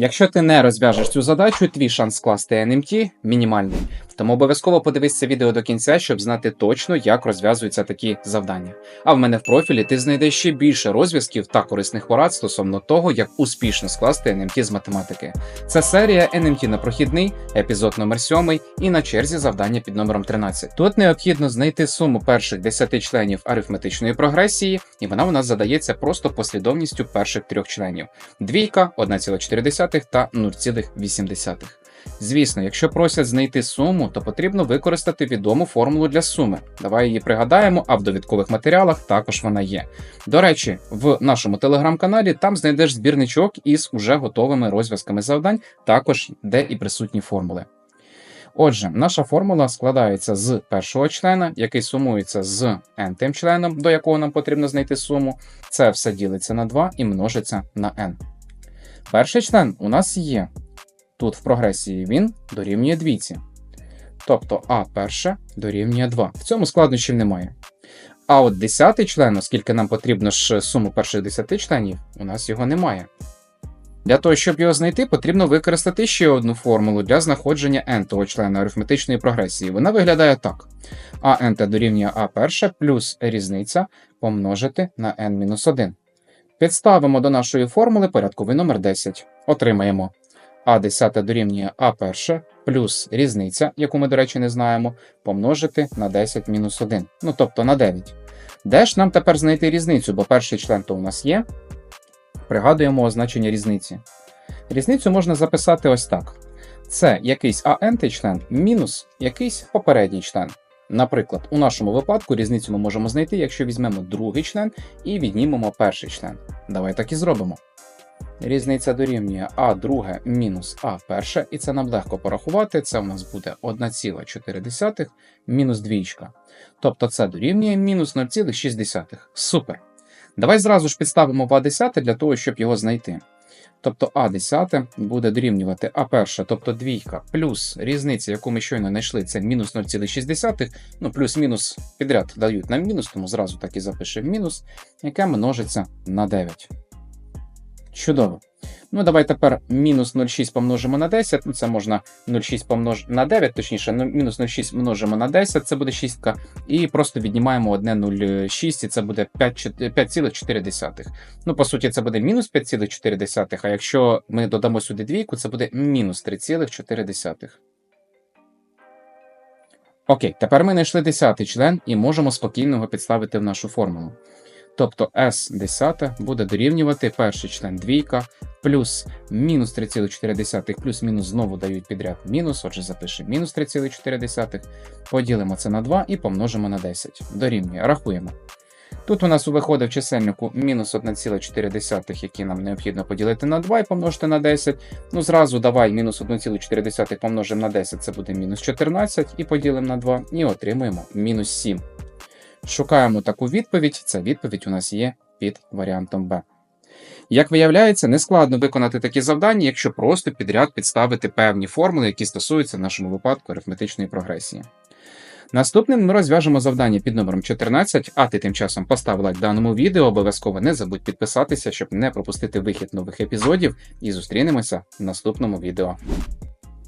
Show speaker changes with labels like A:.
A: Якщо ти не розв'яжеш цю задачу, твій шанс скласти NMT мінімальний. Тому обов'язково подивись це відео до кінця, щоб знати точно, як розв'язуються такі завдання. А в мене в профілі ти знайдеш ще більше розв'язків та корисних порад стосовно того, як успішно скласти NMT з математики. Це серія NMT на прохідний, епізод номер 7 і на черзі завдання під номером 13. Тут необхідно знайти суму перших 10 членів арифметичної прогресії, і вона у нас задається просто послідовністю перших трьох членів: двійка, 1,4 та 0,8. Звісно, якщо просять знайти суму, то потрібно використати відому формулу для суми. Давай її пригадаємо, а в довідкових матеріалах також вона є. До речі, в нашому телеграм-каналі там знайдеш збірничок із уже готовими розв'язками завдань, також де і присутні формули. Отже, наша формула складається з першого члена, який сумується з n-тим членом, до якого нам потрібно знайти суму. Це все ділиться на 2 і множиться на n. Перший член у нас є. Тут в прогресії він дорівнює двійці. Тобто А перше дорівнює 2. В цьому складнощів немає. А от десятий член, оскільки нам потрібно ж суму перших 10 членів, у нас його немає. Для того, щоб його знайти, потрібно використати ще одну формулу для знаходження n-того члена арифметичної прогресії. Вона виглядає так: n дорівнює а перше плюс різниця помножити на n-1. Підставимо до нашої формули порядковий номер 10. Отримаємо а 10 дорівнює а перше плюс різниця, яку ми, до речі, не знаємо, помножити на 10 мінус 1, ну тобто на 9. Де ж нам тепер знайти різницю, бо перший член то у нас є. Пригадуємо означення різниці. Різницю можна записати ось так: це якийсь АН член мінус якийсь попередній член. Наприклад, у нашому випадку різницю ми можемо знайти, якщо візьмемо другий член і віднімемо перший член. Давай так і зробимо. Різниця дорівнює А друге мінус А перше, і це нам легко порахувати. Це у нас буде 1,4 мінус двічка. Тобто це дорівнює мінус 0,6. Супер. Давай зразу ж підставимо в А10 для того, щоб його знайти. Тобто А10 буде дорівнювати А1, тобто двійка, плюс різниця, яку ми щойно знайшли, це мінус 0,6, ну плюс-мінус підряд дають нам мінус, тому зразу так і запишемо мінус, яке множиться на 9. Чудово. Ну, давай тепер мінус 0,6 помножимо на 10. Ну, це можна 0,6 помножити на 9, точніше, ну, мінус 0,6 множимо на 10, це буде 6. І просто віднімаємо одне 0,6, і це буде 5,4. Ну, по суті, це буде мінус 5,4, а якщо ми додамо сюди двійку, це буде мінус 3,4. Окей, тепер ми знайшли 10 член і можемо спокійно його підставити в нашу формулу. Тобто S10 буде дорівнювати перший член двійка, плюс мінус 3,4, плюс-мінус знову дають підряд мінус, отже, запишемо мінус 3,4, поділимо це на 2 і помножимо на 10. Дорівнює, рахуємо. Тут у нас виходить в чисельнику мінус 1,4, які нам необхідно поділити на 2 і помножити на 10. Ну, зразу давай мінус 1,4 помножимо на 10, це буде мінус 14 і поділимо на 2, і отримуємо мінус 7. Шукаємо таку відповідь. Ця відповідь у нас є під варіантом Б. Як виявляється, нескладно виконати такі завдання, якщо просто підряд підставити певні формули, які стосуються в нашому випадку арифметичної прогресії. Наступним ми розв'яжемо завдання під номером 14, а ти тим часом постав лайк даному відео, обов'язково не забудь підписатися, щоб не пропустити вихід нових епізодів, і зустрінемося в наступному відео.